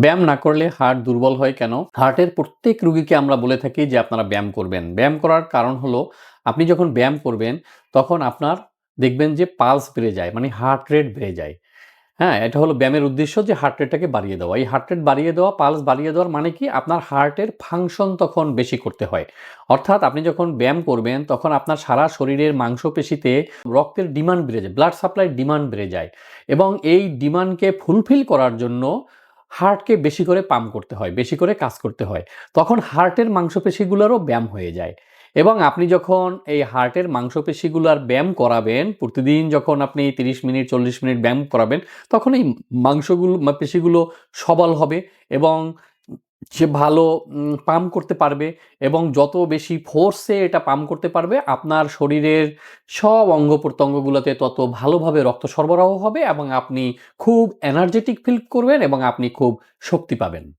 ব্যায়াম না করলে হার্ট দুর্বল হয় কেন? হার্টের প্রত্যেক রুগীকে আমরা বলে থাকি যে আপনারা ব্যায়াম করবেন। ব্যায়াম করার কারণ হলো, আপনি যখন ব্যায়াম করবেন, তখন আপনার দেখবেন যে পালস বেড়ে যায় মানে হার্ট রেট বেড়ে যায়। হ্যাঁ এটা হলো ব্যায়ামের উদ্দেশ্য যে হার্ট রেটটাকে বাড়িয়ে দেওয়া। এই হার্ট রেট বাড়িয়ে দেওয়া, পালস বাড়িয়ে দেওয়ার মানে কি? আপনার হার্টের ফাংশন তখন বেশি করতে হয়। অর্থাৎ আপনি যখন ব্যায়াম করবেন, তখন আপনার সারা শরীরের মাংসপেশিতে রক্তের ডিমান্ড বেড়ে যায়, ব্লাড সাপ্লাই ডিমান্ড বেড়ে যায়। এবং এই ডিমান্ডকে ফুলফিল করার জন্য হার্টকে বেশি করে পাম্প করতে হয়, বেশি করে কাজ করতে হয়। তখন হার্টের মাংসপেশিগুলোরও ব্যায়াম হয়ে যায়। এবং আপনি যখন এই হার্টের মাংসপেশিগুলোর ব্যায়াম করাবেন, প্রতিদিন যখন আপনি তিরিশ মিনিট, চল্লিশ মিনিট ব্যায়াম করাবেন, তখন এই মাংসগুলো, পেশিগুলো সবল হবে এবং সে ভালো পাম্প করতে পারবে এবং যত বেশি ফোর্সে এটা পাম্প করতে পারবে, আপনার শরীরের সব অঙ্গ প্রত্যঙ্গগুলোতে তত ভালোভাবে রক্ত সরবরাহ হবে এবং আপনি খুব এনার্জেটিক ফিল করবেন এবং আপনি খুব শক্তি পাবেন।